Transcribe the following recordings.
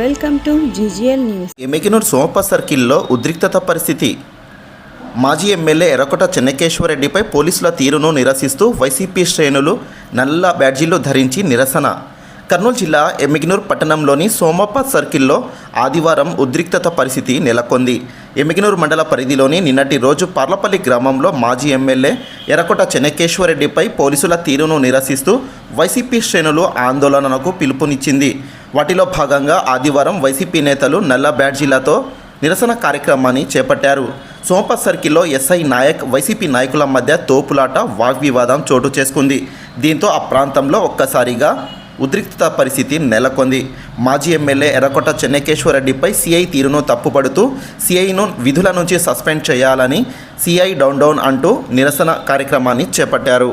Welcome to GGL news. Yemmiganur Somappa సర్కిల్లో ఉద్రిక్తత పరిస్థితి. మాజీ ఎమ్మెల్యే ఎర్రకోట చెన్నకేశ్వరరెడ్డిపై పోలీసుల తీరును నిరసిస్తూ వైసీపీ శ్రేణులు నల్ల బ్యాడ్జీలు ధరించి నిరసన. కర్నూలు జిల్లా ఎమిగినూర్ పట్టణంలోని సోమప్ప సర్కిల్లో ఆదివారం ఉద్రిక్తత పరిస్థితి నెలకొంది. ఎమిగినూర్ మండల పరిధిలోని నిన్నటి రోజు పార్లపల్లి గ్రామంలో మాజీ ఎమ్మెల్యే ఎర్రకోట చెన్నకేశ్వరరెడ్డిపై పోలీసుల తీరును నిరసిస్తూ వైసీపీ శ్రేణులు ఆందోళనకు పిలుపునిచ్చింది. వాటిలో భాగంగా ఆదివారం వైసీపీ నేతలు నల్ల బ్యాడ్జీలతో నిరసన కార్యక్రమాన్ని చేపట్టారు. సోంప సర్కిల్లో ఎస్ఐ నాయక్ వైసీపీ నాయకుల మధ్య తోపులాట వాగ్వివాదం చోటు చేసుకుంది. దీంతో ఆ ప్రాంతంలో ఒక్కసారిగా ఉద్రిక్తత పరిస్థితి నెలకొంది. మాజీ ఎమ్మెల్యే ఎర్రకొట్ట చెన్నకేశ్వరరెడ్డిపై సిఐ తీరును తప్పుపడుతూ సిఐను విధుల నుంచి సస్పెండ్ చేయాలని సిఐ డౌన్ డౌన్ అంటూ నిరసన కార్యక్రమాన్ని చేపట్టారు.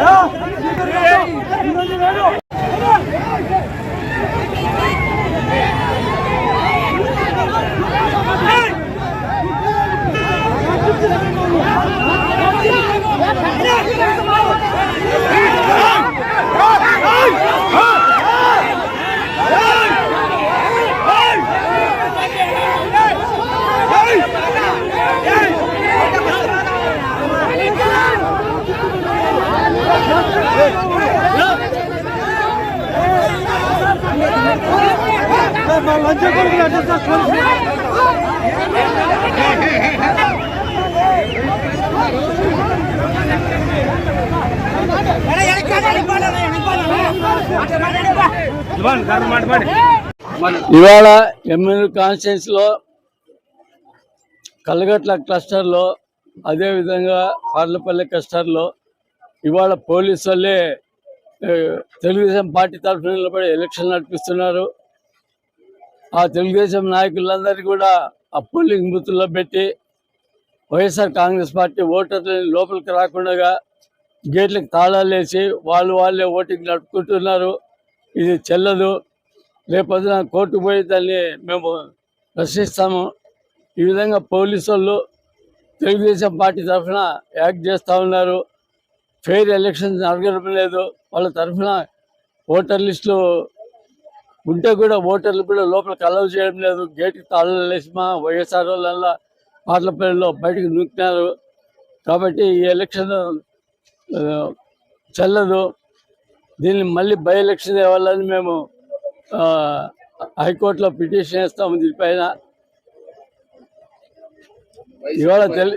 야! ఇవాళ ఎమ్మెల్యే కాన్స్టిట్యూన్స్లో కల్లగట్ల క్లస్టర్లో అదేవిధంగా పార్లపల్లి క్లస్టర్లో ఇవాళ పోలీసు వాళ్ళే తెలుగుదేశం పార్టీ తరఫున నిలబడి ఎలక్షన్ నడిపిస్తున్నారు. ఆ తెలుగుదేశం నాయకులందరినీ కూడా ఆ పోలింగ్ బూత్లో పెట్టి వైఎస్ఆర్ కాంగ్రెస్ పార్టీ ఓటర్లని లోపలికి రాకుండా గేట్లకు తాళాలు వేసి వాళ్ళు వాళ్ళే ఓటింగ్ నడుపుకుంటున్నారు. ఇది చెల్లదు. రేపొద్దున కోర్టుకు పోయి దాన్ని మేము ప్రశ్నిస్తాము. ఈ విధంగా పోలీసు వాళ్ళు తెలుగుదేశం పార్టీ తరఫున యాక్ట్ చేస్తూ ఉన్నారు. ఫెయిర్ ఎలక్షన్స్ జరగడం లేదు. వాళ్ళ తరఫున ఓటర్ లిస్టులు ఉంటే కూడా ఓటర్లు కూడా లోపలికి అలౌ చేయడం లేదు. గేట్కి తాళాలు వేసి మా వైఎస్ఆర్ వాళ్ళ పార్లపల్లిలో బయటకు నూకినారు. కాబట్టి ఈ ఎలక్షన్ చల్లదు చెల్లదు. దీన్ని మళ్ళీ బై ఎలక్షన్ ఇవ్వాలని మేము హైకోర్టులో పిటిషన్ వేస్తాము దీనిపైన. ఇవాళ తెలి